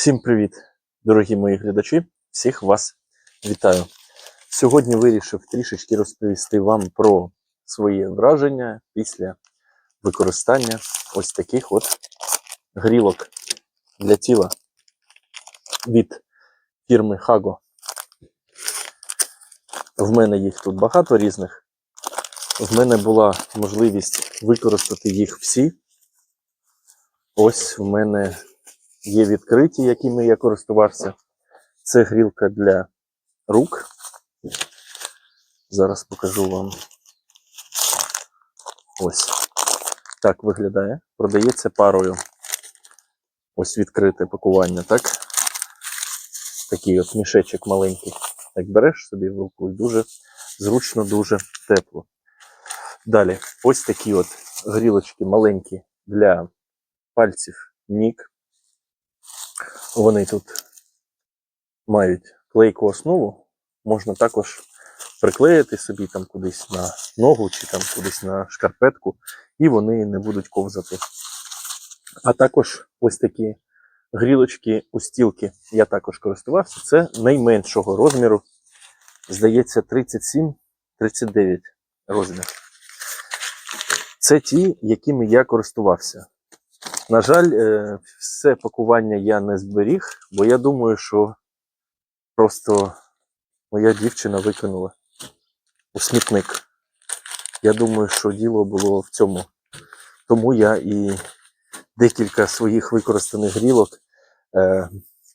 Всім привіт, дорогі мої глядачі! Всіх вас вітаю. Сьогодні вирішив трішечки розповісти вам про свої враження після використання ось таких от грілок для тіла від фірми Hago. В мене їх тут багато різних. В мене була можливість використати їх всі. Ось в мене є відкриті, якими я користувався. Це грілка для рук. Зараз покажу вам. Ось так виглядає. Продається парою. Ось відкрите пакування, так? Такий от мішечок маленький. Так береш собі в руку і дуже зручно, дуже тепло. Далі, ось такі от грілочки маленькі для пальців ніг. Вони тут мають клейку основу. Можна також приклеїти собі там кудись на ногу чи там кудись на шкарпетку, і вони не будуть ковзати. А також ось такі грілочки у стілки я також користувався. Це найменшого розміру. Здається, 37-39 розмір. Це ті, якими я користувався. На жаль, е, все пакування я не зберіг, бо я думаю, що просто моя дівчина викинула у смітник. Я думаю, що діло було в цьому. Тому я і декілька своїх використаних грілок е,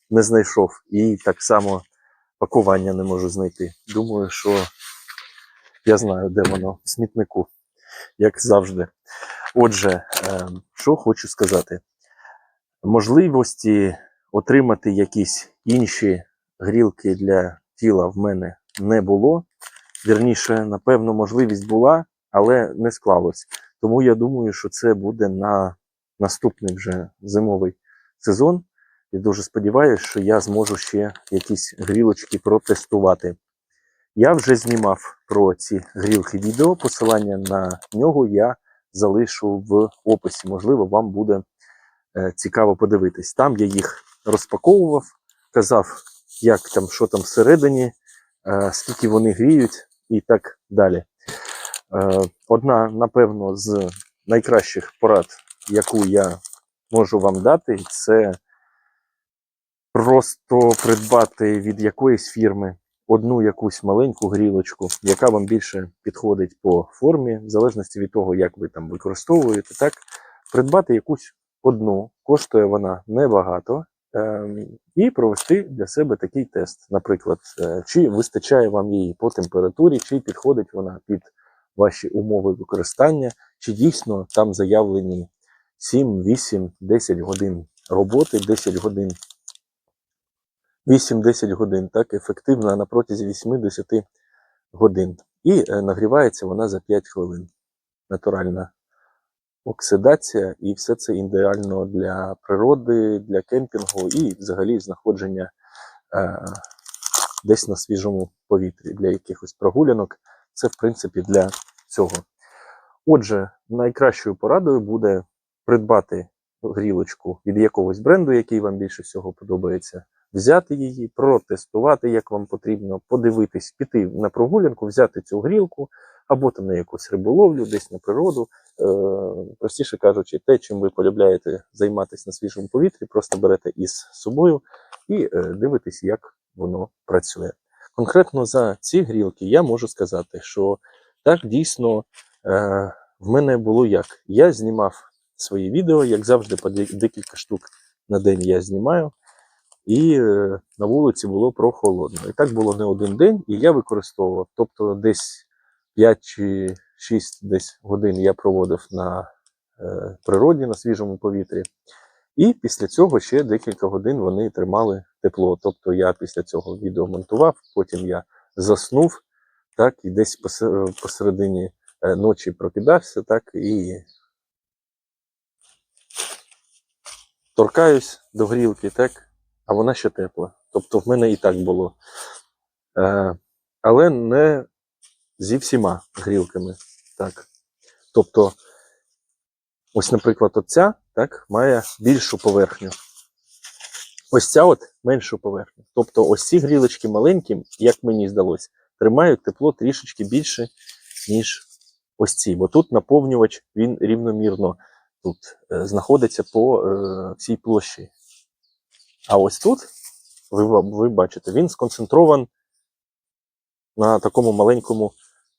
не знайшов. І так само пакування не можу знайти. Думаю, що я знаю, де воно в смітнику, як завжди. Отже, е, що хочу сказати: можливості отримати якісь інші грілки для тіла в мене не було. Вірніше, напевно, можливість була, але не склалось. Тому я думаю, що це буде на наступний вже зимовий сезон. І дуже сподіваюся, що я зможу ще якісь грілочки протестувати. Я вже знімав про ці грілки відео. Посилання на нього я залишу в описі. Можливо, вам буде е, цікаво подивитись. Там я їх розпаковував, казав, як там, що там всередині, е, скільки вони гріють і так далі. Е, одна, напевно, з найкращих порад, яку я можу вам дати, це просто придбати від якоїсь фірми одну якусь маленьку грілочку, яка вам більше підходить по формі, в залежності від того, як ви там використовуєте, так, придбати якусь одну, коштує вона небагато, ем, і провести для себе такий тест. Наприклад, е, чи вистачає вам її по температурі, чи підходить вона під ваші умови використання, чи дійсно там заявлені 7, 8, 10 годин роботи, 10 годин 8-10 годин, так, ефективна на протязі 8-10 годин. І е, нагрівається вона за 5 хвилин. Натуральна оксидація, і все це ідеально для природи, для кемпінгу і взагалі знаходження е, десь на свіжому повітрі для якихось прогулянок. Це, в принципі, для цього. Отже, найкращою порадою буде придбати грілочку від якогось бренду, який вам більше всього подобається взяти її, протестувати, як вам потрібно, подивитись, піти на прогулянку, взяти цю грілку або там на якусь риболовлю, десь на природу. Е, простіше кажучи, те, чим ви полюбляєте займатися на свіжому повітрі, просто берете із собою і е, дивитесь, як воно працює. Конкретно за ці грілки я можу сказати, що так дійсно е, в мене було як. Я знімав свої відео, як завжди, по декілька штук на день я знімаю і е, на вулиці було прохолодно. І так було не один день, і я використовував. Тобто десь 5 чи 6 десь годин я проводив на е, природі, на свіжому повітрі. І після цього ще декілька годин вони тримали тепло. Тобто я після цього відео монтував, потім я заснув, так, і десь посередині е, ночі прокидався, так, і торкаюсь до грілки, так, а вона ще тепла. Тобто в мене і так було. Е, Але не зі всіма грілками. Так. Тобто, ось, наприклад, оця так, має більшу поверхню. ось ця от меншу поверхню. Тобто ось ці грілочки маленькі, як мені здалось, тримають тепло трішечки більше, ніж ось ці. Бо тут наповнювач він рівномірно тут е, знаходиться по е, всій площі. А ось тут, ви, ви бачите, він сконцентрован на такому маленькому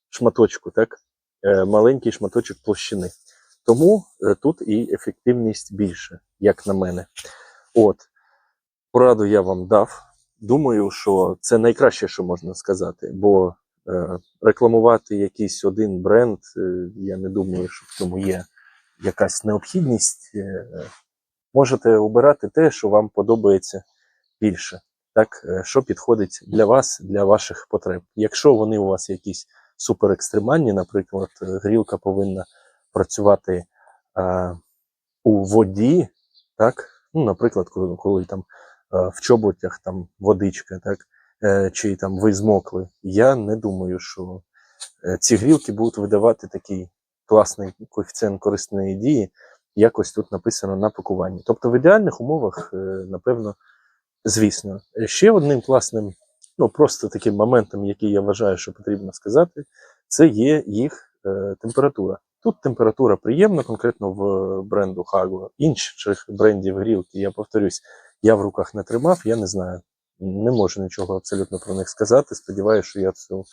шматочку, так? Е, маленький шматочок площини. Тому е, тут і ефективність більше, як на мене. От, пораду я вам дав. Думаю, що це найкраще, що можна сказати, бо е, рекламувати якийсь один бренд, е, я не думаю, що в цьому є якась необхідність. Е, можете обирати те, що вам подобається більше, так, е, що підходить для вас, для ваших потреб. Якщо вони у вас якісь суперекстремальні, наприклад, е, грілка повинна працювати е, у воді, так, ну, наприклад, коли, коли там в чоботях там водичка, так, чи там ви змокли, я не думаю, що ці грілки будуть видавати такий класний коефіцієнт корисної дії, якось тут написано на пакуванні. Тобто в ідеальних умовах, е, напевно, звісно. Ще одним класним, ну просто таким моментом, який я вважаю, що потрібно сказати, це є їх е, температура. Тут температура приємна, конкретно в бренду Hago. Інших брендів грілки, я повторюсь, я в руках не тримав, я не знаю. Не можу нічого абсолютно про них сказати. Сподіваюся, що я цю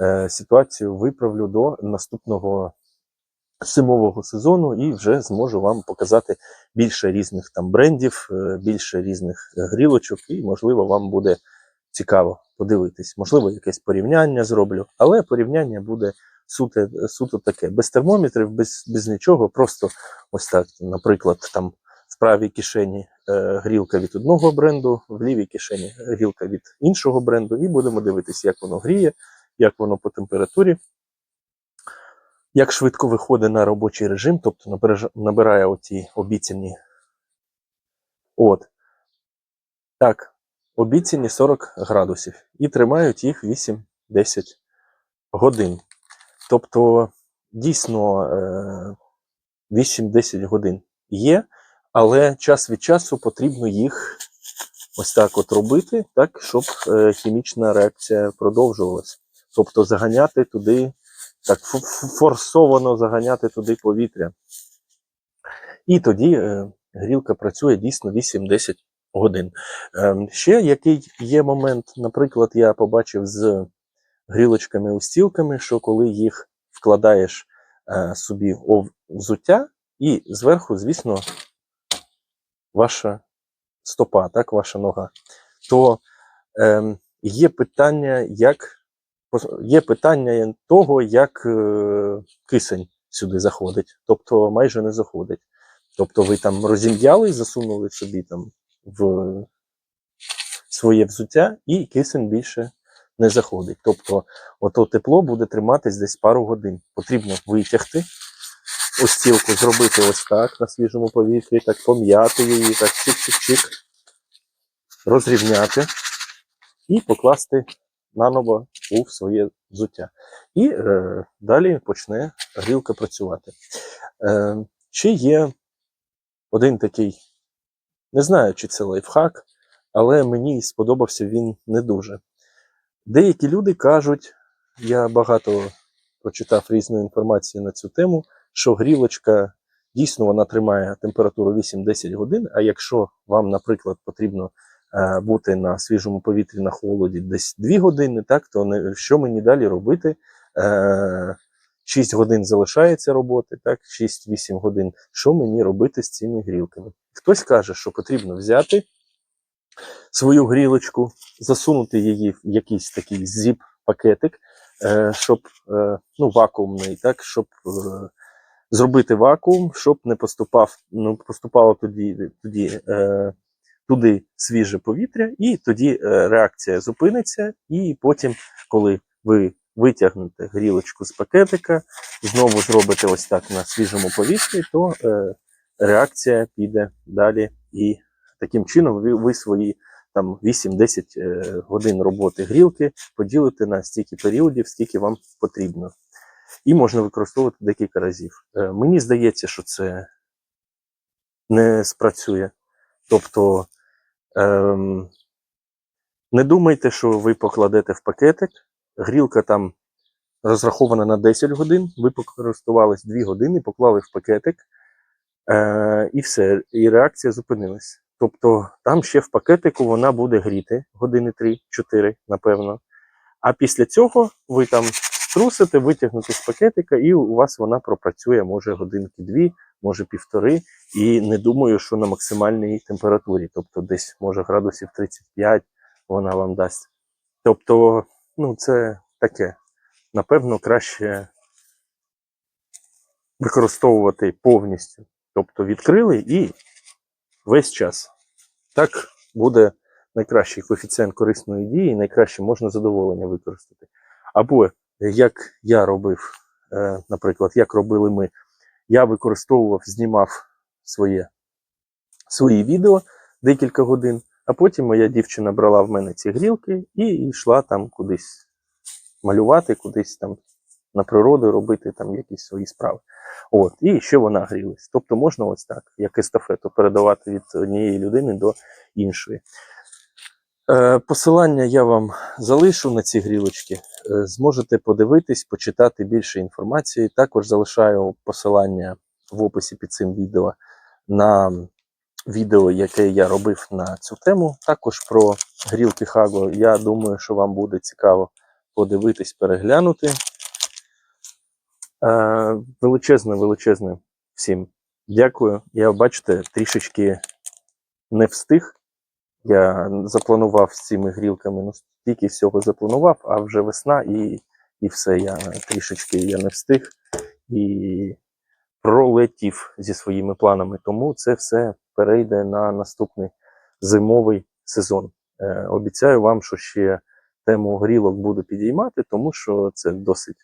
е, ситуацію виправлю до наступного зимового сезону і вже зможу вам показати більше різних там брендів, е, більше різних е, грілочок, і можливо вам буде цікаво подивитись. Можливо, якесь порівняння зроблю, але порівняння буде суто, суто таке, без термометрів, без, без нічого. Просто ось так, наприклад, там в правій кишені е, грілка від одного бренду, в лівій кишені грілка від іншого бренду, і будемо дивитися, як воно гріє, як воно по температурі. Як швидко виходить на робочий режим, тобто набирає оці обіцяні. От. Так, обіцяні 40 градусів. І тримають їх 8-10 годин. Тобто, дійсно, е, 8-10 годин є, але час від часу потрібно їх ось так от робити, так, щоб е, хімічна реакція продовжувалась. Тобто заганяти туди так форсовано заганяти туди повітря. І тоді е, грілка працює дійсно 8-10 годин. Ем, ще який є момент, наприклад, я побачив з грілочками-устілками, що коли їх вкладаєш е, собі у взуття, і зверху, звісно, ваша стопа, так, ваша нога, то ем, є питання, як є питання того, як е, кисень сюди заходить, тобто майже не заходить. Тобто ви там розім'яли, засунули собі там в своє взуття, і кисень більше не заходить. Тобто, ото тепло буде триматись десь пару годин. Потрібно витягти остілку, зробити ось так на свіжому повітрі, так пом'яти її, так чик-чик-чик, розрівняти і покласти наново у своє взуття. І е, далі почне грілка працювати. Е, ще є один такий, не знаю, чи це лайфхак, але мені сподобався він не дуже. Деякі люди кажуть, я багато прочитав різної інформації на цю тему, що грілочка дійсно вона тримає температуру 8-10 годин. А якщо вам, наприклад, потрібно бути на свіжому повітрі на холоді десь 2 години, так то не, що мені далі робити? Е, 6 годин залишається роботи, так, 6-8 годин. Що мені робити з цими грілками? Хтось каже, що потрібно взяти свою грілочку, засунути її в якийсь такий зіп-пакетик, е, щоб е, ну, вакуумний, так, щоб е, зробити вакуум, щоб не поступав, ну, поступало тоді, тоді е, туди свіже повітря, і тоді е, реакція зупиниться, і потім, коли ви витягнете грілочку з пакетика, знову зробите ось так на свіжому повітрі, то е, реакція піде далі. І таким чином ви, ви свої там 8-10 е, годин роботи грілки поділите на стільки періодів, скільки вам потрібно. І можна використовувати декілька разів. Мені здається, що це не спрацює. Тобто Ем, не думайте, що ви покладете в пакетик. Грілка там розрахована на 10 годин. Ви покористувались 2 години, поклали в пакетик, е, і все. І реакція зупинилась. Тобто там ще в пакетику вона буде гріти години 3-4, напевно. А після цього ви там струсите, витягнете з пакетика, і у вас вона пропрацює, може, годинки дві, може півтори. І не думаю, що на максимальній температурі, тобто десь, може, градусів 35 вона вам дасть. Тобто, ну, це таке. Напевно, краще використовувати повністю. Тобто відкрили і весь час. Так буде найкращий коефіцієнт корисної дії, найкраще можна задоволення використати. Або як я робив, е, наприклад, як робили ми, я використовував, знімав своє, свої відео декілька годин, а потім моя дівчина брала в мене ці грілки і йшла там кудись малювати, кудись там на природу робити там якісь свої справи. От, і ще вона грілась. Тобто можна ось так, як естафету, передавати від однієї людини до іншої. Е, посилання я вам залишу на ці грілочки. Е, зможете подивитись, почитати більше інформації. Також залишаю посилання в описі під цим відео на відео, яке я робив на цю тему. Також про грілки Хаго. Я думаю, що вам буде цікаво подивитись, переглянути. Е, величезне, величезне всім дякую. Я, бачите, трішечки не встиг. Я запланував з цими грілками, ну стільки всього запланував, а вже весна і, і все. Я трішечки я не встиг і пролетів зі своїми планами. Тому це все перейде на наступний зимовий сезон. Е, обіцяю вам, що ще тему грілок буду підіймати, тому що це досить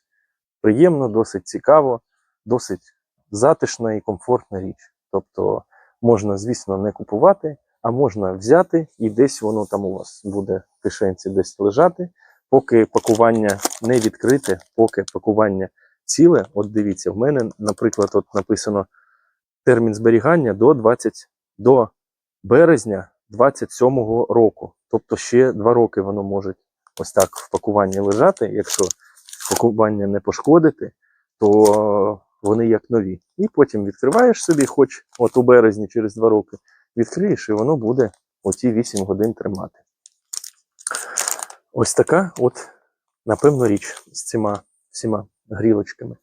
приємно, досить цікаво, досить затишна і комфортна річ. Тобто можна, звісно, не купувати, а можна взяти і десь воно там у вас буде в кишенці десь лежати, поки пакування не відкрите, поки пакування ціле. От дивіться, в мене, наприклад, от написано термін зберігання до 20 до березня 27-го року. Тобто ще два роки воно може ось так в пакуванні лежати. Якщо пакування не пошкодити, то вони як нові. І потім відкриваєш собі, хоч от у березні через два роки, відкриєш, і воно буде оті 8 годин тримати. Ось така, от, напевно, річ з цими всіма грілочками.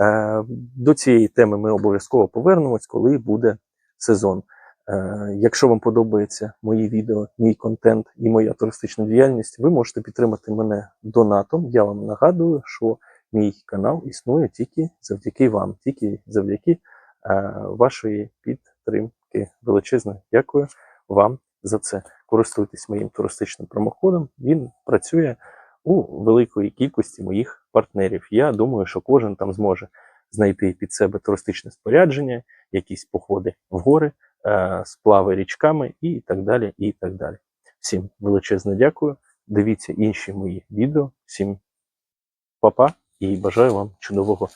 Е, До цієї теми ми обов'язково повернемось, коли буде сезон. Е, Якщо вам подобається мої відео, мій контент і моя туристична діяльність, ви можете підтримати мене донатом. Я вам нагадую, що мій канал існує тільки завдяки вам, тільки завдяки е, вашої підтримки. Величезне дякую вам за це. Користуйтесь моїм туристичним промоходом. Він працює у великої кількості моїх партнерів. Я думаю, що кожен там зможе знайти під себе туристичне спорядження, якісь походи в гори, е, сплави річками і так далі. і так далі. Всім величезне дякую. Дивіться інші мої відео. Всім па-па і бажаю вам чудового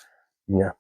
дня.